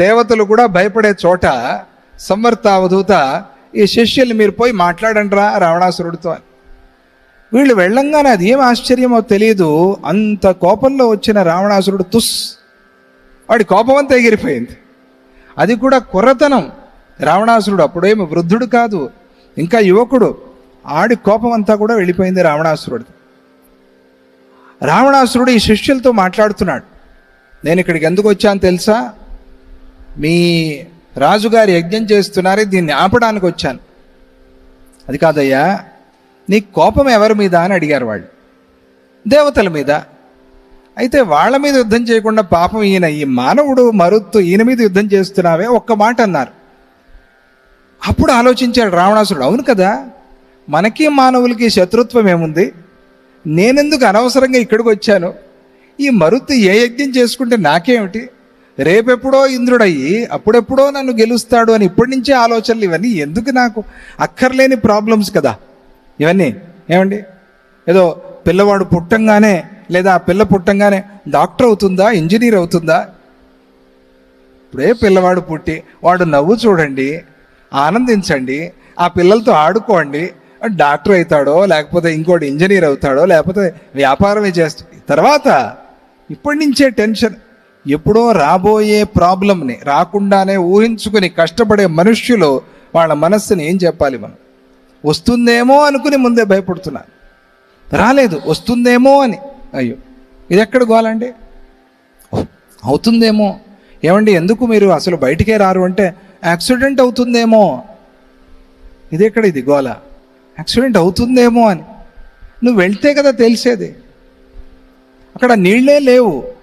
దేవతలు కూడా భయపడే చోట సమర్థ అవధూత ఈ శిష్యులు మీరు పోయి మాట్లాడండిరా రావణాసురుడితో అని. వీళ్ళు వెళ్ళంగానే అది ఏం ఆశ్చర్యమో తెలియదు అంత కోపంలో వచ్చిన రావణాసురుడు తుస్ వాడి కోపం అంతా ఎగిరిపోయింది. అది కూడా కుర్రతనం. రావణాసురుడు అప్పుడేమి వృద్ధుడు కాదు ఇంకా యువకుడు. ఆడి కోపం అంతా కూడా వెళ్ళిపోయింది రావణాసురుడు రావణాసురుడు ఈ శిష్యులతో మాట్లాడుతున్నాడు. నేను ఇక్కడికి ఎందుకు వచ్చాను తెలుసా? మీ రాజుగారి యజ్ఞం చేస్తున్నారే దీన్ని ఆపడానికి వచ్చాను. అది కాదయ్యా నీ కోపం ఎవరి మీద అని అడిగారు వాళ్ళు. దేవతల మీద. అయితే వాళ్ళ మీద యుద్ధం చేయకుండా పాపం ఈయన ఈ మానవుడు మరుత్తు ఈయన మీద యుద్ధం చేస్తున్నావే ఒక్క మాట అన్నారు. అప్పుడు ఆలోచించాడు రావణాసురుడు అవును కదా మనకి మానవులకి శత్రుత్వం ఏముంది? నేనెందుకు అనవసరంగా ఇక్కడికి వచ్చాను? ఈ మరుత్తు ఏ యజ్ఞం చేసుకుంటే నాకేమిటి? రేపెప్పుడో ఇంద్రుడయ్యి అప్పుడెప్పుడో నన్ను గెలుస్తాడు అని ఇప్పటి నుంచే ఆలోచనలు ఇవన్నీ. ఎందుకు నాకు అక్కర్లేని ప్రాబ్లమ్స్ కదా? ఇవన్నీ. ఏమండి? ఏదో పిల్లవాడు పుట్టంగానే లేదా ఆ పిల్ల పుట్టంగానే డాక్టర్ అవుతుందా? ఇంజనీర్ అవుతుందా? ఇప్పుడే పిల్లవాడు పుట్టి వాడు నవ్వు చూడండి ఆనందించండి ఆ పిల్లలతో ఆడుకోండి డాక్టర్ అవుతాడో లేకపోతే ఇంకోటి ఇంజనీర్ అవుతాడో లేకపోతే వ్యాపారమే చేస్తాడు తర్వాత ఇప్పటి నుంచే టెన్షన్ ఎప్పుడో రాబోయే ప్రాబ్లంని రాకుండానే ఊహించుకుని కష్టపడే మనుష్యులు వాళ్ళ మనస్సుని ఏం చెప్పాలి మనం? వస్తుందేమో అనుకుని ముందే భయపడుతున్నారు. రాలేదు వస్తుందేమో అని. అయ్యో ఇది ఎక్కడ గోలండి? అవుతుందేమో. ఏమండి ఎందుకు మీరు అసలు బయటికే రారు అంటే యాక్సిడెంట్ అవుతుందేమో? ఇది ఎక్కడ ఇది గోల? యాక్సిడెంట్ అవుతుందేమో అని. నువ్వు వెళ్తే కదా తెలిసేది. అక్కడ నీళ్ళే లేవు.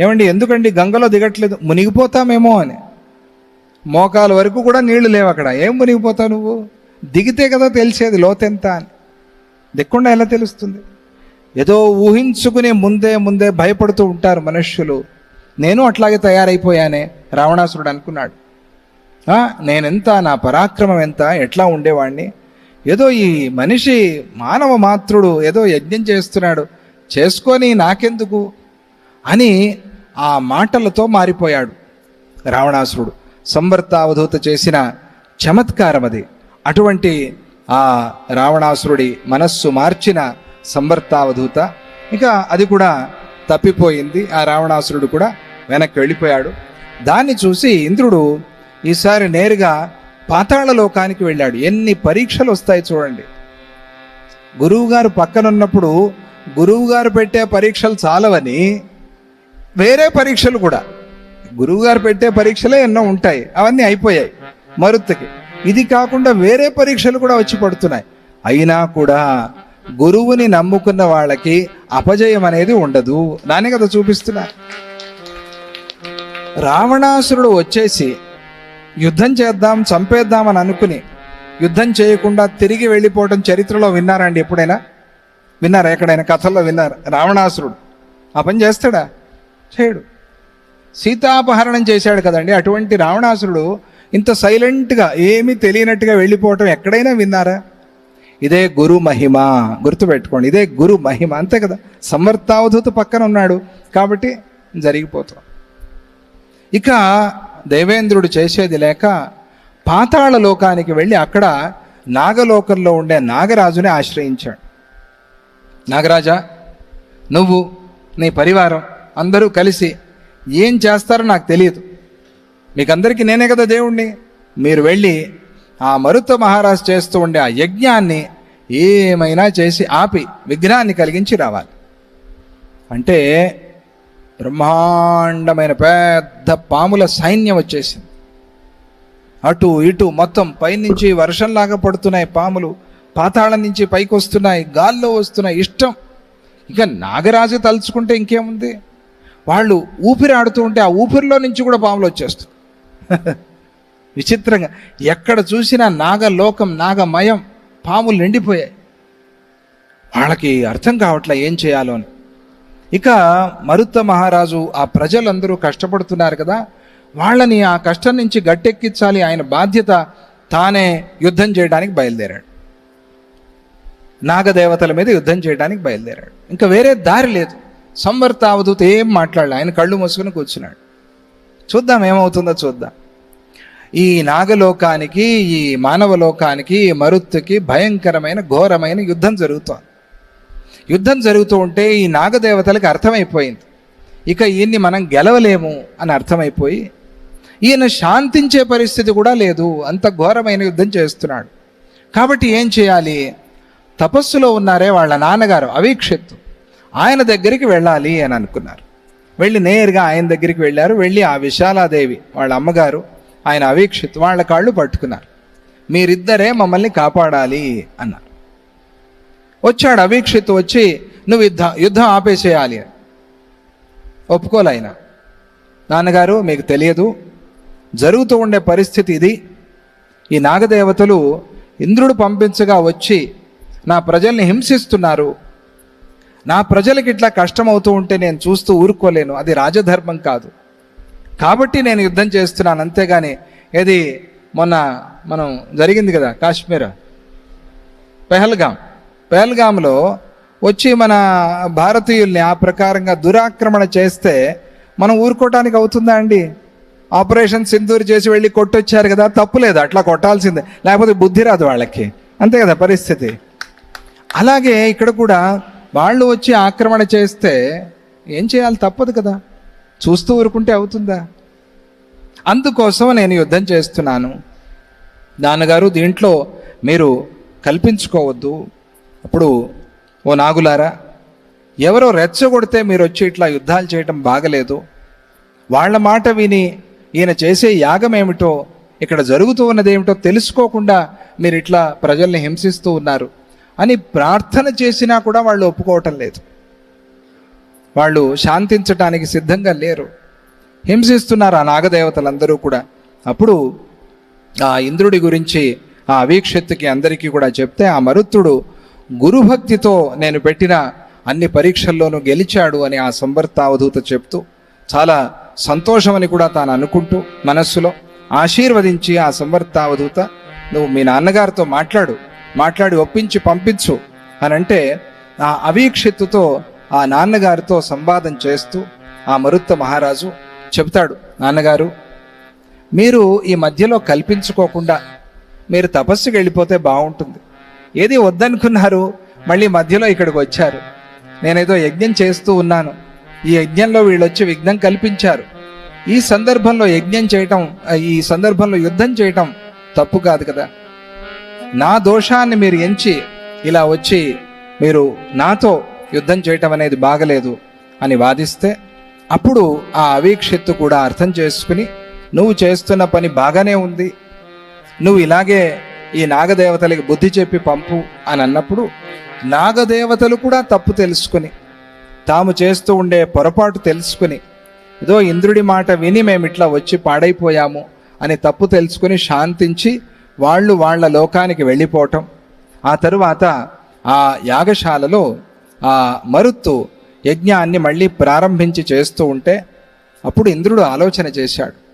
ఏమండి ఎందుకండి గంగలో దిగట్లేదు? మునిగిపోతామేమో అని. మోకాల వరకు కూడా నీళ్ళు లేవు అక్కడ. ఏం మునిగిపోతావు నువ్వు? దిగితే కదా తెలిసేది లోతెంత అని. దిక్కుండా ఎలా తెలుస్తుంది? ఏదో ఊహించుకుని ముందే ముందే భయపడుతూ ఉంటారు మనుష్యులు. నేను అట్లాగే తయారైపోయానే రావణాసురుడు అనుకున్నాడు. నేనెంత నా పరాక్రమం ఎంత ఎట్లా ఉండేవాడిని ఏదో ఈ మనిషి మానవ మాతృడు ఏదో యజ్ఞం చేస్తున్నాడు. చేసుకొని నాకెందుకు? అని ఆ మాటలతో మారిపోయాడు రావణాసురుడు. సంవర్తావధూత చేసిన చమత్కారం అది. అటువంటి ఆ రావణాసురుడి మనస్సు మార్చిన సంవర్తావధూత ఇక అది కూడా తప్పిపోయింది. ఆ రావణాసురుడు కూడా వెనక్కి వెళ్ళిపోయాడు. దాన్ని చూసి ఇంద్రుడు ఈసారి నేరుగా పాతాళ లోకానికి వెళ్ళాడు. ఎన్ని పరీక్షలు వస్తాయి చూడండి. గురువుగారు పక్కనున్నప్పుడు గురువుగారు పెట్టే పరీక్షలు చాలవని వేరే పరీక్షలు కూడా. గురువుగారు పెట్టే పరీక్షలే ఎన్నో ఉంటాయి. అవన్నీ అయిపోయాయి మరుత్తుకి. ఇది కాకుండా వేరే పరీక్షలు కూడా వచ్చి పడుతున్నాయి. అయినా కూడా గురువుని నమ్ముకున్న వాళ్ళకి అపజయం అనేది ఉండదు. దాన్ని కదా చూపిస్తున్నా. రావణాసురుడు వచ్చేసి యుద్ధం చేద్దాం చంపేద్దామని అనుకుని యుద్ధం చేయకుండా తిరిగి వెళ్ళిపోవడం చరిత్రలో విన్నారండి ఎప్పుడైనా? విన్నారా ఎక్కడైనా? కథల్లో విన్నారు? రావణాసురుడు. ఆ పని చేస్తాడా? చేయడు. సీతాపహరణం చేశాడు కదండి. అటువంటి రావణాసురుడు ఇంత సైలెంట్గా ఏమీ తెలియనట్టుగా వెళ్ళిపోవటం ఎక్కడైనా విన్నారా? ఇదే గురు మహిమ. గుర్తుపెట్టుకోండి ఇదే గురు మహిమ. అంతే కదా. సమర్థావధూత పక్కన ఉన్నాడు కాబట్టి జరిగిపోతాం. ఇక దేవేంద్రుడు చేసేది లేక పాతాళ లోకానికి వెళ్ళి అక్కడ నాగలోకంలో ఉండే నాగరాజుని ఆశ్రయించాడు. నాగరాజా నువ్వు నీ పరివారం అందరూ కలిసి ఏం చేస్తారో నాకు తెలియదు. మీకందరికీ నేనే కదా దేవుణ్ణి. మీరు వెళ్ళి ఆ మరుత మహారాజు చేస్తూ ఉండే ఆ యజ్ఞాన్ని ఏమైనా చేసి ఆపి విఘ్నాన్ని కలిగించి రావాలి. అంటే బ్రహ్మాండమైన పెద్ద పాముల సైన్యం వచ్చేసింది. అటు ఇటు మొత్తం పైనుంచి వర్షంలాగా పడుతున్నాయి పాములు పాతాళం నుంచి పైకి వస్తున్నాయి గాల్లో వస్తున్నాయి ఇష్టం. ఇక నాగరాజు తలుచుకుంటే ఇంకేముంది? వాళ్ళు ఊపిరి ఆడుతూ ఉంటే ఆ ఊపిరిలో నుంచి కూడా పాములు వచ్చేస్తాయి. విచిత్రంగా. ఎక్కడ చూసినా నాగలోకం నాగమయం పాములు నిండిపోయాయి. వాళ్ళకి అర్థం కావట్లే ఏం చేయాలో అని. ఇక మరుత్త మహారాజు ఆ ప్రజలందరూ కష్టపడుతున్నారు కదా వాళ్ళని ఆ కష్టం నుంచి గట్టెక్కించాలి ఆయన బాధ్యత తానే యుద్ధం చేయడానికి బయలుదేరాడు. నాగదేవతల మీద యుద్ధం చేయడానికి బయలుదేరాడు. ఇంకా వేరే దారి లేదు. సంవర్త అవధూత ఏం మాట్లాడలే. ఆయన కళ్ళు మూసుకుని కూర్చున్నాడు. చూద్దాం ఏమవుతుందో చూద్దాం. ఈ నాగలోకానికి ఈ మానవ లోకానికి మరుత్తుకి భయంకరమైన ఘోరమైన యుద్ధం జరుగుతోంది. యుద్ధం జరుగుతూ ఉంటే ఈ నాగదేవతలకు అర్థమైపోయింది. ఇక ఈయన్ని మనం గెలవలేము అని అర్థమైపోయి ఈయన శాంతించే పరిస్థితి కూడా లేదు. అంత ఘోరమైన యుద్ధం చేస్తున్నాడు. కాబట్టి ఏం చేయాలి? తపస్సులో ఉన్నారే వాళ్ళ నాన్నగారు అవీక్షిత్తు. ఆయన దగ్గరికి వెళ్ళాలి అని అనుకున్నారు. వెళ్ళి నేరుగా ఆయన దగ్గరికి వెళ్ళారు. వెళ్ళి ఆ విశాలాదేవి వాళ్ళ అమ్మగారు ఆయన అవీక్షిత్ వాళ్ళ కాళ్ళు పట్టుకున్నారు. మీరిద్దరే మమ్మల్ని కాపాడాలి అన్నారు. వచ్చాడు అవీక్షిత్ వచ్చి నువ్వు యుద్ధం యుద్ధం ఆపేసేయాలి. అని. ఒప్పుకోలే ఆయన. నాన్నగారు మీకు తెలియదు జరుగుతూ ఉండే పరిస్థితి ఇది. ఈ నాగదేవతలు ఇంద్రుడు పంపించగా వచ్చి నా ప్రజల్ని హింసిస్తున్నారు. నా ప్రజలకి ఇట్లా కష్టం అవుతూ ఉంటే నేను చూస్తూ ఊరుకోలేను. అది రాజధర్మం కాదు. కాబట్టి నేను యుద్ధం చేస్తున్నాను. అంతేగాని ఏది మొన్న మనం జరిగింది కదా కాశ్మీర్? పెహల్గాం. పెహల్గాంలో వచ్చి మన భారతీయుల్ని ఆ ప్రకారంగా దురాక్రమణ చేస్తే మనం ఊరుకోవటానికి అవుతుందా అండి? ఆపరేషన్ సింధూర్ చేసి వెళ్ళి కొట్టొచ్చారు కదా. తప్పులేదు అట్లా కొట్టాల్సిందే. లేకపోతే బుద్ధి రాదు వాళ్ళకి. అంతే కదా పరిస్థితి. అలాగే ఇక్కడ కూడా వాళ్ళు వచ్చి ఆక్రమణ చేస్తే ఏం చేయాలి? తప్పదు కదా. చూస్తూ ఊరుకుంటే అవుతుందా? అందుకోసం నేను యుద్ధం చేస్తున్నాను. నాన్నగారు దీంట్లో మీరు కల్పించుకోవద్దు. అప్పుడు ఓ నాగులారా ఎవరో రెచ్చగొడితే మీరు వచ్చి ఇట్లా యుద్ధాలు చేయటం బాగలేదు. వాళ్ళ మాట విని ఈయన చేసే యాగం ఏమిటో ఇక్కడ జరుగుతూ ఉన్నది ఏమిటో తెలుసుకోకుండా మీరు ఇట్లా ప్రజల్ని హింసిస్తూ ఉన్నారు. అని ప్రార్థన చేసినా కూడా వాళ్ళు ఒప్పుకోవటం లేదు. వాళ్ళు శాంతించటానికి సిద్ధంగా లేరు. హింసిస్తున్నారు ఆ నాగదేవతలందరూ కూడా. అప్పుడు ఆ ఇంద్రుడి గురించి ఆ అవీక్షత్తుకి అందరికీ కూడా చెప్తే ఆ మరుత్తుడు గురుభక్తితో నేను పెట్టిన అన్ని పరీక్షల్లోనూ గెలిచాడు అని ఆ సంవర్తావధూత చెప్తూ చాలా సంతోషమని కూడా తాను అనుకుంటూ మనస్సులో ఆశీర్వదించి ఆ సంవర్తావధూత నువ్వు మీ నాన్నగారితో మాట్లాడు. మాట్లాడి ఒప్పించి పంపించు అని అంటే ఆ అవీక్షిత్తుతో ఆ నాన్నగారితో సంవాదం చేస్తూ ఆ మరుత్త మహారాజు చెబుతాడు నాన్నగారు మీరు ఈ మధ్యలో కల్పించుకోకుండా మీరు తపస్సుకి వెళ్ళిపోతే బాగుంటుంది. ఏది వద్దనుకున్నారు మళ్ళీ మధ్యలో ఇక్కడికి వచ్చారు. నేనేదో యజ్ఞం చేస్తూ ఉన్నాను. ఈ యజ్ఞంలో వీళ్ళు వచ్చి విఘ్నం కల్పించారు. ఈ సందర్భంలో యజ్ఞం చేయటం ఈ సందర్భంలో యుద్ధం చేయటం తప్పు కాదు కదా. నా దోషాన్ని మీరు ఎంచి ఇలా వచ్చి మీరు నాతో యుద్ధం చేయటం అనేది బాగలేదు అని వాదిస్తే అప్పుడు ఆ అవీక్షిత్తు కూడా అర్థం చేసుకుని నువ్వు చేస్తున్న పని బాగానే ఉంది. నువ్వు ఇలాగే ఈ నాగదేవతలకి బుద్ధి చెప్పి పంపు అని అన్నప్పుడు నాగదేవతలు కూడా తప్పు తెలుసుకుని తాము చేస్తూ ఉండే పొరపాటు తెలుసుకుని ఏదో ఇంద్రుడి మాట విని మేము ఇట్లా వచ్చి పాడైపోయాము అని తప్పు తెలుసుకుని శాంతించి వాళ్ళు వాళ్ళ లోకానికి వెళ్ళిపోవటం. ఆ తరువాత ఆ యాగశాలలో ఆ మరుత్తు యజ్ఞాన్ని మళ్ళీ ప్రారంభించి చేస్తూ ఉంటే అప్పుడు ఇంద్రుడు ఆలోచన చేశాడు.